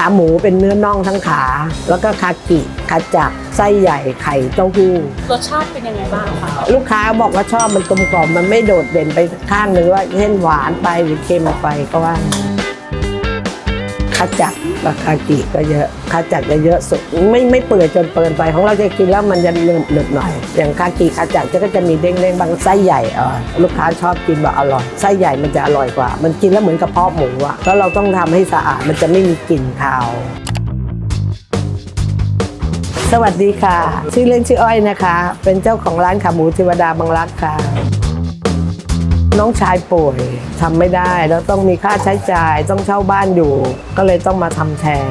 ขาหมูเป็นเนื้อน่องทั้งขา แล้วก็คากิคาจักไส้ใหญ่ไข่เต้าหู้ รสชาติเป็นยังไงบ้างคะลูกค้าบอกว่าชอบมันกลมกล่อมมันไม่โดดเด่นไปข้างหนึ่งว่าเช่นหวานไปหรือเค็มไปก็ว่า คาจักกับคากิก็เยอะคาจักจะเยอะสุดไม่ไม่เปื่อยจนเปินไปของเราจะกินแล้วมันจะหนึบหนึบหน่อย อย่างคากิคาจักก็จะมีเด้งๆบางไส้ใหญ่เออลูกค้าชอบกินแบบอร่อยไส้ใหญ่มันจะอร่อยกว่า มันกินแล้วเหมือนกระเพาะหมูอะแล้วเราต้องทำให้สะอาดมันจะไม่มีกลิ่นคาวสวัสดีค่ะ ชื่อเล่นชื่ออ้อยนะคะ เป็นเจ้าของร้านขาหมูเทวดาบางรักค่ะ น้องชายป่วยทำไม่ได้ แล้วต้องมีค่าใช้จ่ายต้องเช่าบ้านอยู่ ก็เลยต้องมาทำแทน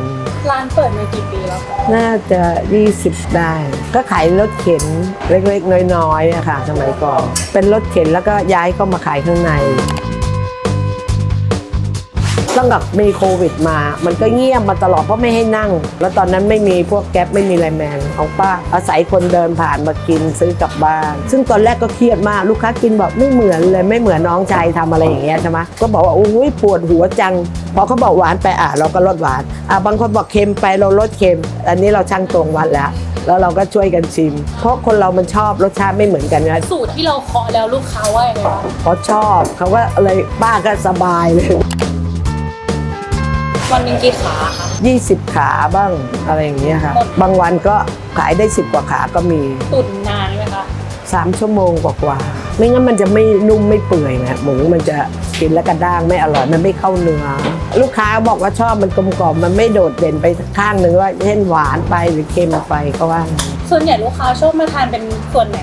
ร้านเปิดมากี่ปีแล้วคะน่าจะ 20 ได้ ก็ขายรถเข็นเล็กๆ น้อยๆอะค่ะสมัยก่อนเป็นรถเข็นแล้วก็ย้ายเข้ามาขายข้างใน ตั้งแต่มีโควิดมา มันก็เงียบมาตลอดเพราะไม่ให้นั่ง แล้วตอนนั้นไม่มีพวกแก๊ปไม่มีไลน์แมนของป้า อาศัยคนเดินผ่านมากินซื้อกลับบ้าน ซึ่งตอนแรกก็เครียดมากลูกค้ากินแบบไม่เหมือนเลยไม่เหมือนน้องชายทำอะไรอย่างเงี้ยใช่ไหมก็บอกว่าโอ้ยปวดหัวจังพอเขาบอกหวานไปอะเราก็ลดหวานอะบางคนบอกเค็มไปเราลดเค็ม อันนี้เราช่างตวงวัดแล้วแล้วเราก็ช่วยกันชิม เพราะคนเรามันชอบรสชาติไม่เหมือนกันนะสูตรที่เราเคาะแล้วลูกค้าว่ายังไงบ้างเพราะชอบเขาว่าอะไรป้าก็สบายเลย วันหนึ่งกี่ขาคะ 20 ขาบ้างอะไรอย่างเงี้ยค่ะ บางวันก็ขายได้ 10 กว่าขาก็มี ตุ๋นนานไหมคะ 3 ชั่วโมงกว่าๆไม่งั้นมันจะไม่นุ่มไม่เปื่อยนะหมูมันจะกินแล้วกระด้างไม่อร่อยมันไม่เข้าเนื้อ ลูกค้าบอกว่าชอบมันกลมกล่อมมันไม่โดดเด่นไปข้างหนึ่งว่าเช่นหวานไปหรือเค็มไปก็ว่าส่วนใหญ่ลูกค้าชอบมาทานเป็นส่วนไหน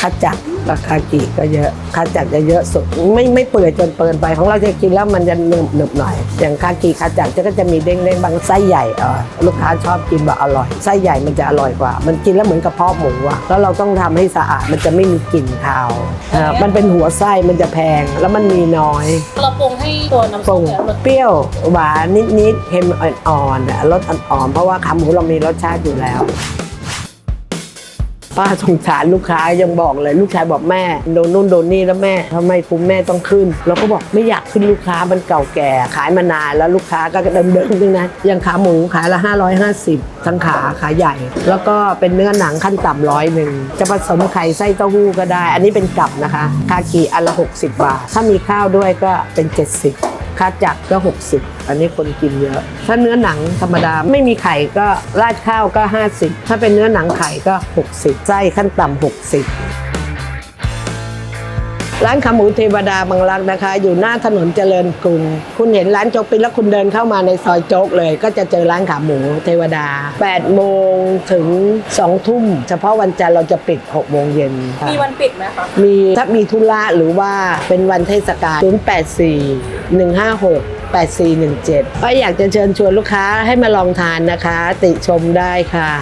คาจักกับคากิก็เยอะคาจักจะเยอะสุดไม่ไม่เปื่อยจนเปินไปของเราจะกินแล้วมันจะหนึบหนึบหน่อย อย่างคากิคาจักก็จะมีเด้งๆบางไส้ใหญ่เออลูกค้าชอบกินแบบอร่อยไส้ใหญ่มันจะอร่อยกว่า มันกินแล้วเหมือนกระเพาะหมูอะแล้วเราต้องทำให้สะอาดมันจะไม่มีกลิ่นคาวอ่ามันเป็นหัวไส้มันจะแพงแล้วมันมีน้อยเราปรุงให้ตัวน้ำปซุรุปงเนี่ยรสเปรี้ยวหวานนิดๆเค็มอ่อนๆอะรสอ่อนๆเพราะว่าขาหมูเรามีรสชาติอยู่แล้ว ป้าสงสารลูกค้ายังบอกเลยลูกชายบอกแม่โดนนู่นโดนนี่แล้วแม่ทำไมคุณแม่ต้องขึ้น เราก็บอกไม่อยากขึ้นลูกค้ามันเก่าแก่ ขายมานานแล้วลูกค้าก็เดิมเดิมๆทั้งนั้นอย่างขาหมูขายละ 550 ทั้งขาขาใหญ่ แล้วก็เป็นเนื้อหนังขั้นต่ำร้อยหนึ่งจะผสมไข่ไส้เต้าหู้ก็ได้ อันนี้เป็นกับนะคะคากิอันละ 60 บาท ถ้ามีข้าวด้วยก็เป็น 70 ค่าจักรก็ 60 อันนี้คนกินเยอะ ถ้าเนื้อหนังธรรมดาไม่มีไข่ก็ราดข้าวก็ 50 ถ้าเป็นเนื้อหนังไข่ก็ 60 ไส้ขั้นต่ำ60 ร้านขาหมูเทวดาบางรักนะคะ อยู่หน้าถนนเจริญกรุง คุณเห็นร้านโจ๊กปิ้งแล้วคุณเดินเข้ามาในซอยโจ๊กเลย ก็จะเจอร้านขาหมูเทวดา8โมงถึง2ทุ่ม เฉพาะวันจันทร์เราจะปิด6โมงเย็นค่ะมีวันปิดไหมคะมีถ้ามีธุระหรือว่าเป็นวันเทศกาล084 156 8417 ก็อยากจะเชิญชวนลูกค้าให้มาลองทานนะคะ ติชมได้ค่ะ